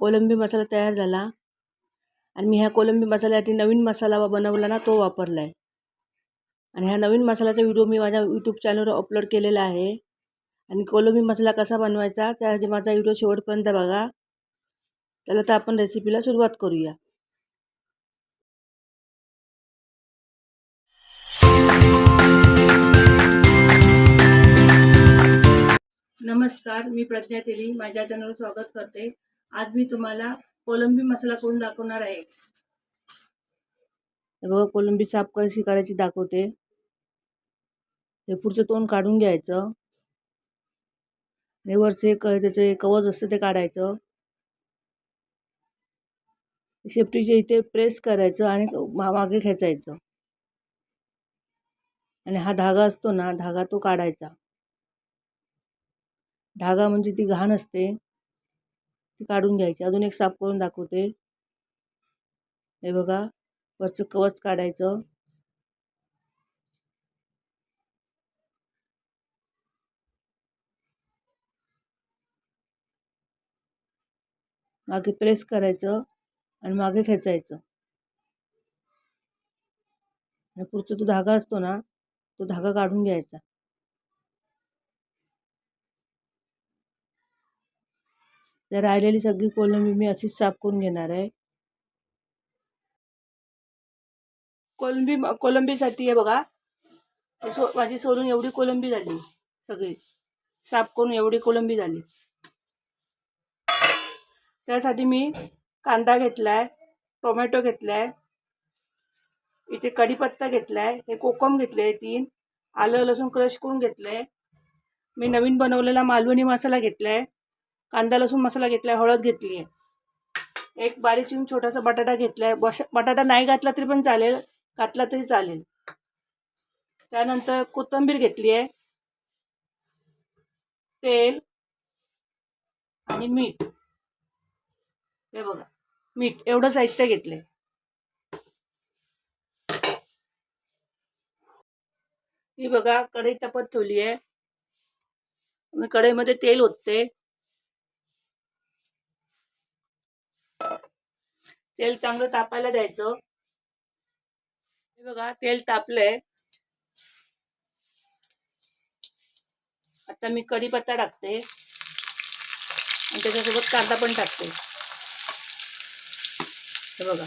कोलंबी मसाला तयार झाला. आणि मी ह्या कोलंबी मसाल्यासाठी नवीन मसाला बनवला ना तो वापरला आहे आणि ह्या नवीन मसाल्याचा व्हिडिओ मी माझ्या यूट्यूब चॅनलवर अपलोड केलेला आहे. आणि कोलंबी मसाला कसा बनवायचा त्यासाठी माझा व्हिडिओ शेवटपर्यंत बघा. चला तर आपण रेसिपीला सुरुवात करूया. नमस्कार मी प्रज्ञा तेली. माझ्या चॅनलवर स्वागत करते. आज मी तुम्हाला कोलंबी मसाला करून दाखवणार आहे? हे बघा कोलंबी साफ कशी करायची दाखवते. हे पुढचं तोंड काढून घ्यायचं. आणि वरचे क त्याचे कवच असतं ते काढायचं. सेफ्टीचे इथे प्रेस करायचं आणि मा- मागे खेचायचं. आणि हा धागा असतो ना धागा तो काढायचा. धागा म्हणजे ती घाण असते. ती काढून घ्यायची. अजून एक साफ करून दाखवते. हे बघा वरचं कवच काढायचं. मागे प्रेस करायचं आणि मागे खेचायचं. आणि पुढचा तो धागा असतो ना तो धागा काढून घ्यायचा. तर राहिलेली सगळी कोलंबी मी अशीच साफ करून घेणार आहे. कोलंबी कोलंबीसाठी आहे बघा. सो माझी सोलून एवढी कोलंबी झाली सगळी. साफ करून एवढी कोलंबी झाली. त्यासाठी मी कांदा घेतला आहे टोमॅटो घेतला आहे इथे कढीपत्ता घेतला आहे हे कोकम घेतले आहे तीन आलं लसूण क्रश करून घेतलं आहे मी नवीन बनवलेला मालवणी मसाला घेतला आहे कांदा लसूण मसाला घेतला आहे हळद घेतली आहे. एक बारीक चिरून छोटासा बटाटा घेतला आहे बश बटाटा नाही घातला तरी पण चालेल घातला तरी चालेल. त्यानंतर कोथिंबीर घेतली आहे. तेल आणि मीठ. हे बघा मीठ एवढं साहित्य घेतलं आहे ही बघा कढई तापत ठेवली आहे. कढईमध्ये तेल ओतते. तेल चांगलं तापायला द्यायचं. हे बघा तेल तापलंय. आता मी कढीपत्ता टाकते. आणि त्याच्यासोबत कांदा पण टाकते. हे बघा.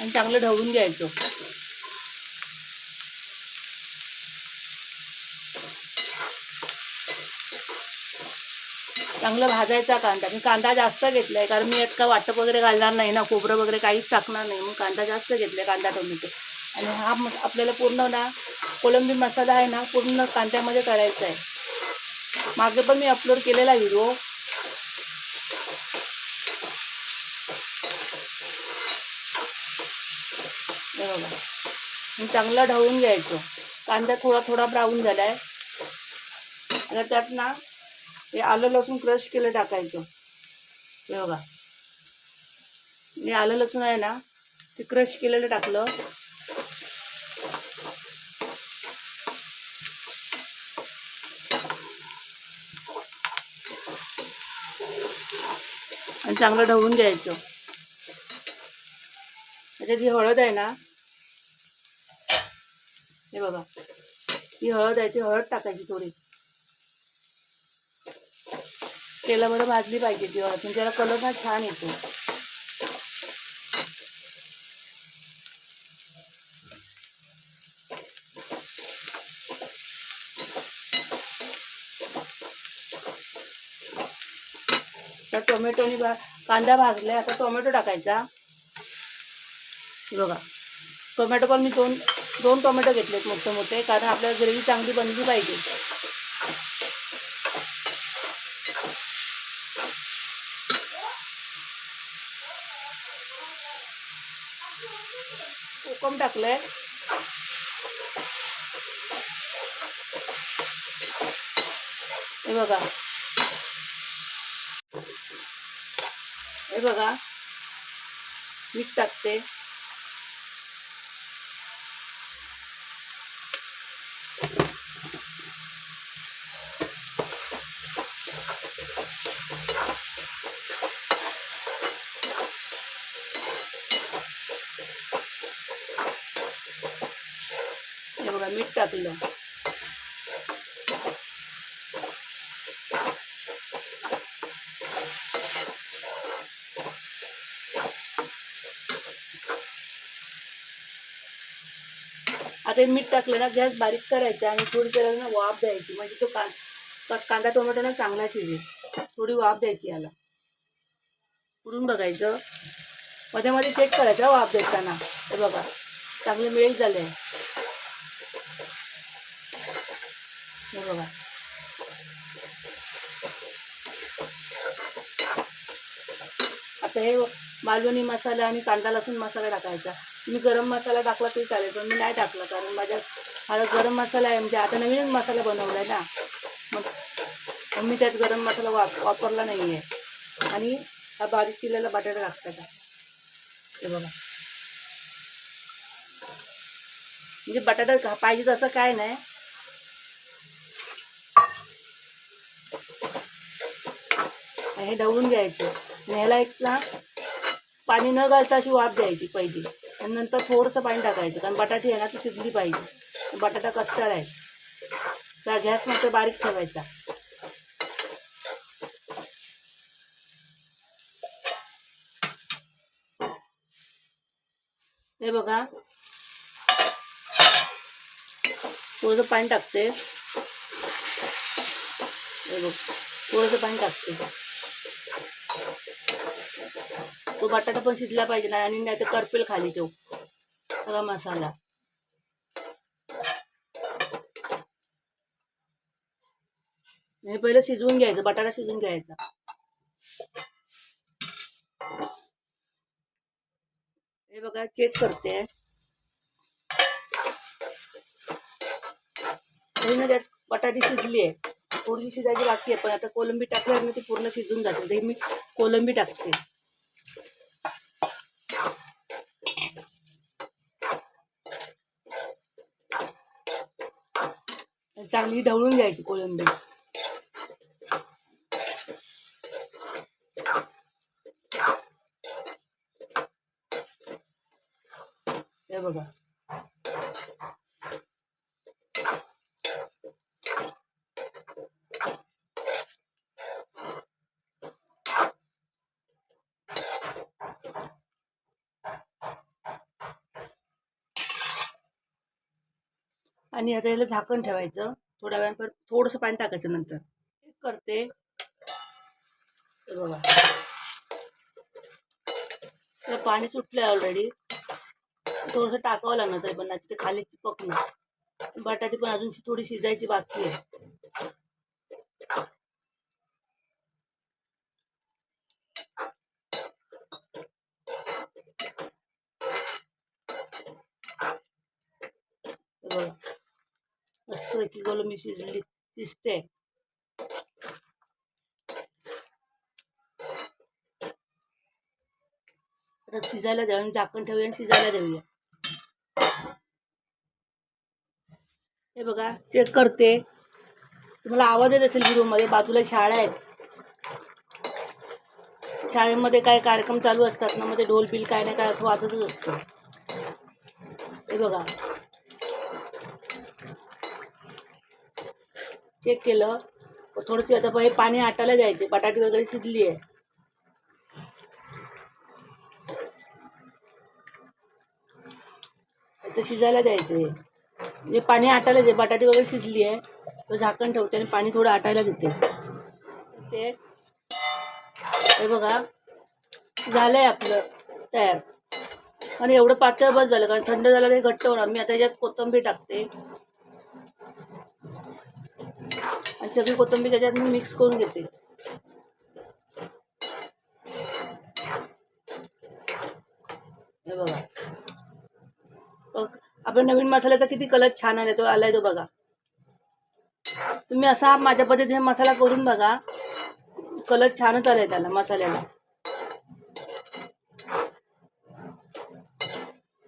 आणि चांगलं ढवून घ्यायचं. चांगलं भाजायचा कांदा. मी कांदा जास्त घेतलाय कारण मी इतका वाटप वगैरे घालणार नाही ना खोबरं वगैरे काहीच टाकणार नाही. मग कांदा जास्त घेतलाय कांदा टोमॅटो. आणि हा आपल्याला पूर्ण ना कोलंबी मसाला आहे ना पूर्ण कांद्यामध्ये करायचा आहे. मागे पण मी अपलोड केलेला व्हिडिओ हे बघा मी चांगला ढवून घ्यायचं. कांदा थोडा थोडा ब्राऊन झाला आहे आता त्यात ना हे आलं लसूण क्रश केलं टाकायचं. हे बघा. हे आलं लसूण आहे ना ते क्रश केलेलं टाकलं. आणि चांगलं ढवून घ्यायचं. त्याच्यात जी हळद आहे ना हे बघा. ही हळद आहे ती हळद टाकायची थोडी. तेलामध्ये भाजली पाहिजे ती हळद म्हणजे त्याला कलर ना छान येतो. तर टोमॅटोनी भा कांदा भाजलाय आता टोमॅटो टाकायचा. बघा. टोमॅटो पण मी दोन दोन टोमॅटो घेतलेत मोठे मोठे कारण आपल्याला ग्रेव्ही चांगली बनली पाहिजे. कोकम टाकलंय. हे बघा. हे बघा. मीठ टाकते. बघा मीठ टाकलं. आता हे मीठ टाकलं ना गॅस बारीक करायचा आणि थोडी त्याला ना वाफ द्यायची. म्हणजे तो कां कांदा टोमॅटो ना चांगला शिजेल. थोडी वाफ द्यायची याला. पुरून बघायचं. मध्ये मध्ये चेक करायचं वाफ वाफ देताना. हे बघा चांगले मेळ झाले बघा आता हे मालवणी मसाला आणि कांदा लसूण मसाला टाकायचा. तुम्ही गरम मसाला टाकला तरी चालेल पण मी नाही टाकला कारण माझ्या हा गरम मसाला आहे म्हणजे आता नवीनच मसाला बनवला आहे ना. मग मी त्यात गरम मसाला वाप वापरला नाही आहे आणि हा बारीक चिरलेला बटाटा टाकतात. हे बघा. म्हणजे बटाटा का पाहिजे तसं काय नाही. हे ढवळून घ्यायचं. आणि ह्याला एक ना पाणी न घालता अशी वाफ पहिली. आणि नंतर थोडंसं पाणी टाकायचं, कारण बटाटी आहे ना, ती शिजली पाहिजे. बटाटा कच्चा त्या गॅस मात्र बारीक ठेवायचा. हे बघा. टाकते. हे टाकते. तो बटाटा पण शिजला पाहिजे नाही आणि नाही तर करपेल खाली तो. सगळा मसाला. हे पहिलं शिजवून घ्यायचं बटाटा शिजवून घ्यायचा. हे बघा चेक करते. ना त्यात बटाटी शिजली. आहे थोडीशी शिजायची बाकी आहे पण आता कोलंबी टाकल्यावर ती पूर्ण शिजून जाते. ते मी कोलंबी टाकते. चांगली ढवळून घ्यायची कोलंबी हे बघा आणि आता याला झाकण ठेवायचं. थोड्या वेळानं थोडंसं पाणी टाकायचं नंतर. करते. बघा. त्याला पाणी सुटलं आहे ऑलरेडी थोडंसं टाकावं लागणार तरी पण नाही ते खाली चिपकणार. बटाटी पण अजून थोडी शिजायची बाकी आहे. बघा. मस्त पैकी कोलंबी आता शिजायला द्यावं आणि झाकण ठेवूया आणि शिजायला देऊया हे बघा चेक करते. तुम्हाला आवाज येत असेल रूममध्ये बाजूला शाळा आहेत. शाळेमध्ये काय कार्यक्रम चालू असतात ना मध्ये ढोल बिल काय नाही काय असं वाजतच असतं. हे बघा. चेक केलं. थोडंसं आता पहिले पाणी आटायला द्यायचे बटाटी वगैरे शिजली आहे. आता शिजायला द्यायचे म्हणजे पाणी आटायला दे बटाटी वगैरे शिजली आहे. तो झाकण ठेवते आणि पाणी थोडं आटायला देते. ते हे बघा झालंय आपलं तयार. आणि एवढं पातळ बस झालं कारण थंड झालं ते घट्ट होणार. मी आता याच्यात कोथिंबीर टाकते. आणि सगळी कोथिंबीर त्याच्यात मी मिक्स करून घेते. हे बघा. बघ, नवीन मसाल्याचा किती कलर छान आला तो आलाय तो बघा. तुम्ही असा माझ्या पद्धतीने मसाला करून बघा. कलर छानच आलाय त्याला मसाल्याला.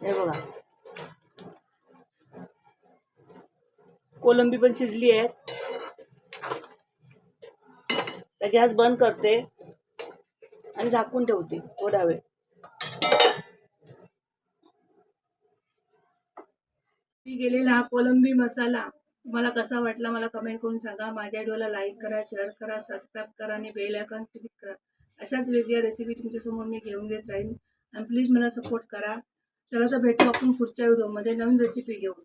हे बघा. कोलंबी पण शिजली आहे. तर गॅस बंद करते आणि झाकून ठेवते थोडा वेळ. मी गेलेला हा कोलंबी मसाला तुम्हाला कसा वाटला मला कमेंट करून सांगा. माझ्या व्हिडिओला लाईक करा शेअर करा सबस्क्राईब करा आणि बेल आयकॉन क्लिक करा. अशाच वेगळ्या रेसिपी तुमच्यासमोर मी घेऊन घेत राहीन. आणि प्लीज मला सपोर्ट करा. चला तर भेटू आपण पुढच्या व्हिडिओमध्ये नवीन रेसिपी घेऊन.